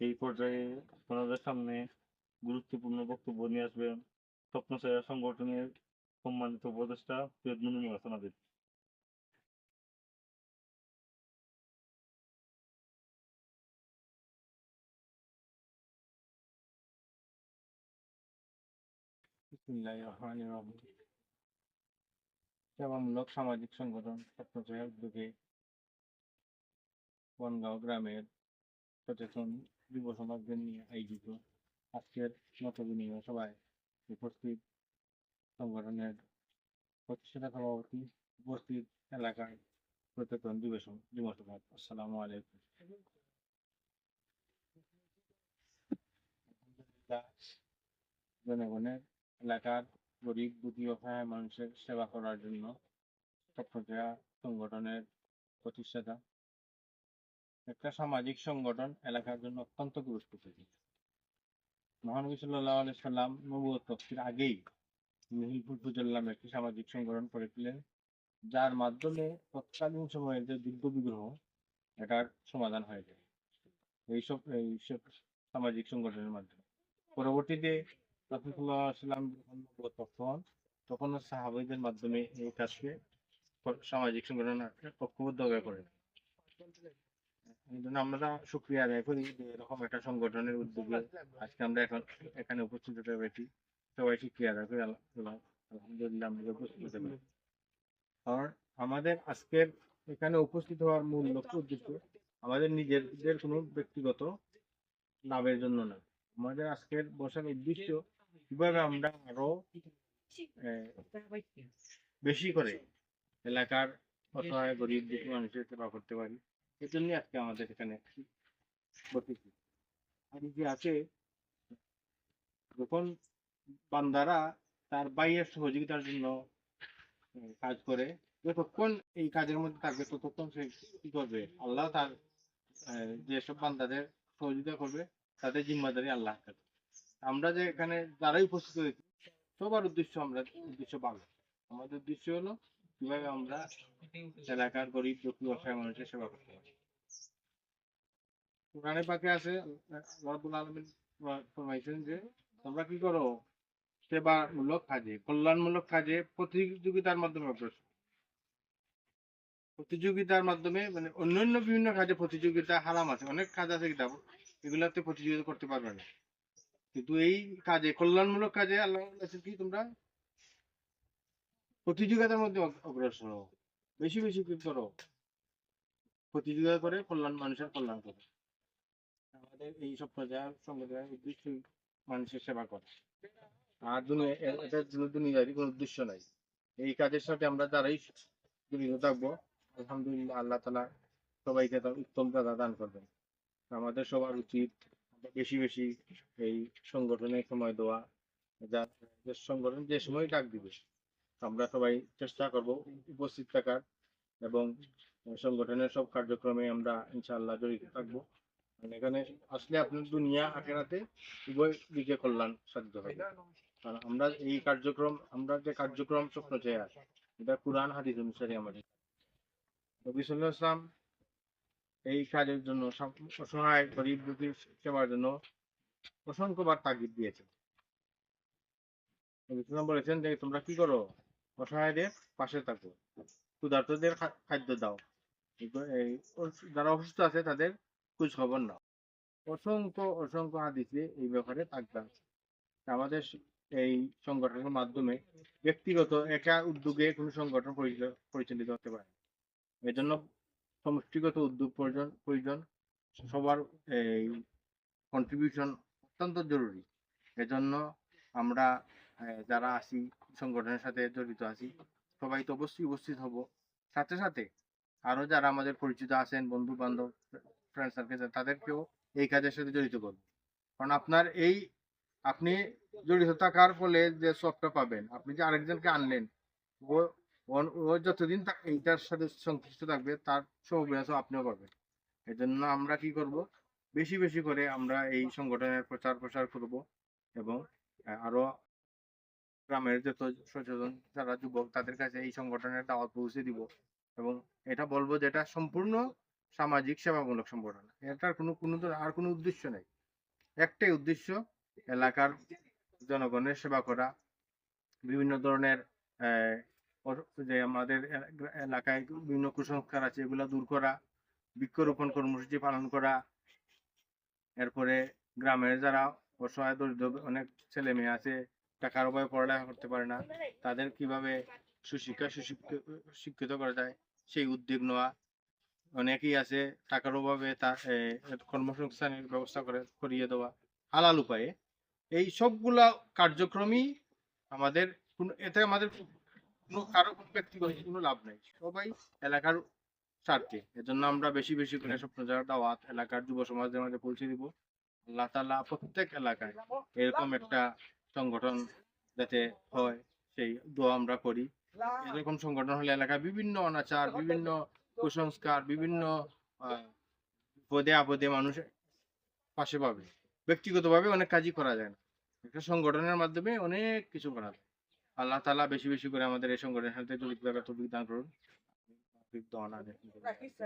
এই পর্যায়ে আপনাদের সামনে গুরুত্বপূর্ণ বক্তব্য নিয়ে আসবেন স্বপ্নসায়া সংগঠনের সম্মানিত উপদেষ্টা সৈয়দ মুনিমুল সেবামূলক সামাজিক সংগঠন স্বপ্নজয় উদ্যোগে বনগাঁও গ্রামের সচেতন যুব সমাজদের নিয়ে আয়োজিত আজকের মত বিনিময় সভায় উপস্থিত। সংগঠনের প্রতিষ্ঠাতা সভাপতি উপস্থিত এলাকার সচেতন যুব যুব সমাজ আসসালামু আলাইকুম। জনগণের এলাকার গরিব, দুঃখী অসহায় মানুষের সেবা করার জন্য স্বপ্নজয়া সংগঠনের প্রতিষ্ঠাতা একটা সামাজিক সংগঠন এলাকার জন্য অত্যন্ত গুরুত্বপূর্ণ। মহানবী সাল্লাহ আলাই সাল্লাম নবুয়ত তফসির আগেই মিহিলপুর ফুজল্লাম একটি সামাজিক সংগঠন করেছিলেন যার মাধ্যমে তৎকালীন সময়ের যে যুদ্ধ বিগ্রহ, এটার সমাধান হয়ে যায়। এইসব এইসব সামাজিক সংগঠনের মাধ্যমে। পরবর্তীতে রাসূলুল্লাহ সাল্লাম হন, তখন সাহাবাইদের মাধ্যমে এই কাজকে সামাজিক সংগঠন ঐক্যবদ্ধ করেন এই জন্য আমরা শুক্রিয়া আদায় করি যে এরকম একটা সংগঠনের উদ্যোগে আজকে আমরা এখন এখানে উপস্থিত হতে পেরেছি। সবাই শুক্রিয়া আদায় করি আলহামদুলিল্লাহ আমরা উপস্থিত হতে পেরেছি। কারণ আমাদের আজকের এখানে উপস্থিত হওয়ার মূল লক্ষ্য, উদ্দেশ্য আমাদের নিজেদের কোনো ব্যক্তিগত লাভের জন্য না। আমাদের আজকের বসার উদ্দেশ্য কীভাবে আমরা আরও বেশি করে এলাকার অসহায়, গরিব দুঃখী মানুষের সেবা করতে পারি। এই জন্যই আজকে আমাদের এখানে বসেছি। আর যে আছে, যখন বান্দারা তার বাইয়ের সহযোগিতার জন্য কাজ করে, যতক্ষণ এই কাজের মধ্যে থাকবে, ততক্ষণ সে কি করবে? আল্লাহ তার যেসব বান্দাদের সহযোগিতা করবে, তাদের জিম্মাদারি আল্লাহ থাকবে আমরা যে এখানে যারাই উপস্থিত হয়েছি, সবার উদ্দেশ্য আমরা উদ্দেশ্য ভালো আমাদের উদ্দেশ্য হলো কীভাবে আমরা এলাকার গরিব, দুঃখী, অসহায় মানুষের সেবা করতে পারি? কোরআনে পাকে আছে, রাব্বুল আলামিন ফরমাইছেন যে, তোমরা কি করো? সেবামূলক কাজে, কল্যাণমূলক কাজে প্রতিযোগিতার মাধ্যমে অগ্রসর প্রতিযোগিতার মাধ্যমে মানে অন্যান্য বিভিন্ন কাজে প্রতিযোগিতা, হারাম আছে, অনেক কাজ আছে কিতাব এগুলাতে প্রতিযোগিতা করতে পারবে না। কিন্তু এই কাজে, কল্যাণমূলক কাজে আল্লাহ কি তোমরা? প্রতিযোগিতার মধ্যে অগ্রসর হও। বেশি বেশি কি করো। প্রতিযোগিতা করে কল্যাণ, মানুষের কল্যাণ করো। আমাদের এই সব প্রজার সম্প্রদায়ের উদ্দেশ্য মানুষের সেবা করা। আর দুনিয়া এটার জন্য দুনিয়ারই কোনো উদ্দেশ্য নাই। এই কাজের সাথে আমরা যারাই জড়িত থাকব, আলহামদুলিল্লাহ আল্লাহ তালা সবাইকে তার উত্তম দাদা দান করবেন। আমাদের সবার উচিত বেশি বেশি এই সংগঠনে সময় দেওয়া। যা সংগঠন যে সময় ডাক দিবে। আমরা সবাই চেষ্টা করব উপস্থিত থাকার এবং সংগঠনের সব কার্যক্রমে আমরা ইনশাআল্লাহ জড়িত থাকব। এখানে আসলে আপনার দুনিয়া আখেরাতে উভয় দিকে কল্যাণ সাধিত হবে। কারণ আমরা এই কার্যক্রম, আমরা যে কার্যক্রম স্বপ্ন চেয়ে এটা কোরআন, হাদিস অনুসারে আমাদের। নবী সাল্লাল্লাহু আলাইহি ওয়াসাল্লাম এই কাজের জন্য অসহায়, গরিব দুঃখী সেবার জন্য অসংখ্যবার তাগিদ দিয়েছে বলেছেন যে তোমরা কি করো? অসহায়দের পাশে থাকো। ক্ষুধার্তদের খাদ্য দাও। যারা অসুস্থ আছে তাদের খোঁজ খবর নাও। অসংখ্য অসংখ্য হাদিসে এই ব্যাপারে আছে। আমাদের এই সংগঠনের মাধ্যমে ব্যক্তিগত একা উদ্যোগে কোনো সংগঠন পরিচাল- পরিচালিত হতে পারে। এজন্য সমষ্টিগত উদ্যোগ প্রয়োজন প্রয়োজন। সবার এই কন্ট্রিবিউশন অত্যন্ত জরুরি। এজন্য আমরা যারা আছি সংগঠনের সাথে জড়িত আছি সবাই তো অবশ্যই উপস্থিত হব। সাথে সাথে আরও যারা আমাদের পরিচিত আছেন বন্ধু বান্ধব ফ্রেন্ড সার্কেল তাদেরকেও এই কাজের সাথে জড়িত করব। কারণ আপনার এই আপনি জড়িত থাকার ফলে যে সবটা পাবেন আপনি যে আরেকজনকে আনলেন ও ও- যতদিন এইটার সাথে সংশ্লিষ্ট থাকবে তার সৌবিয়াস আপনিও পাবেন। এই জন্য আমরা কি করব বেশি বেশি করে আমরা এই সংগঠনের প্রচার প্রসার করব এবং আহ, আরও গ্রামের যত সচেতন যারা যুবক, তাদের কাছে এই সংগঠনের দাওয়াত পৌঁছে দিব এবং এটা বলব যে এটা সম্পূর্ণ সামাজিক সেবামূলক সংগঠন। এটার কোনো কোনো আর কোনো উদ্দেশ্য নেই। একটাই উদ্দেশ্য, এলাকার জনগণের সেবা করা। বিভিন্ন ধরনের যে আমাদের এলাকায় বিভিন্ন কুসংস্কার আছে, এগুলো দূর করা, বৃক্ষরোপণ কর্মসূচি পালন করা। এরপরে গ্রামের যারা অসহায়, দরিদ্র অনেক ছেলে মেয়ে আছে টাকার অভাবে পড়ালেখা করতে পারে না। তাদের কীভাবে সুশিক্ষা সুশিক্ষিত, শিক্ষিত করা যায়, সেই উদ্যোগ নেওয়া। অনেকেই আছে, টাকার অভাবে তার কর্মসংস্থানের ব্যবস্থা করে, করিয়ে দেওয়া। হালাল উপায়ে। এই সবগুলা কার্যক্রমই আমাদের এতে আমাদের কোনো, কারও কোনো ব্যক্তিগত কোনো লাভ নেই। সবাই এলাকার স্বার্থে। এজন্য আমরা বেশি বেশি করে সব প্রচার দাওয়াত, এলাকার যুব সমাজের মাঝে পৌঁছে দিব। আল্লাহ তাআলা প্রত্যেক এলাকায় এরকম একটা সংগঠন যাতে হয়, সেই দোয়া আমরা করি। এরকম সংগঠন হলে এলাকায় বিভিন্ন অনাচার, বিভিন্ন কুসংস্কার, বিভিন্ন পদে আপদে মানুষ পাশে পাবে। ব্যক্তিগতভাবে অনেক কাজই করা যায় না। একটা সংগঠনের মাধ্যমে অনেক কিছু করা যায়। আল্লাহ তালা বেশি বেশি করে আমাদের এই সংগঠনের সাথে জড়িত দান করুন।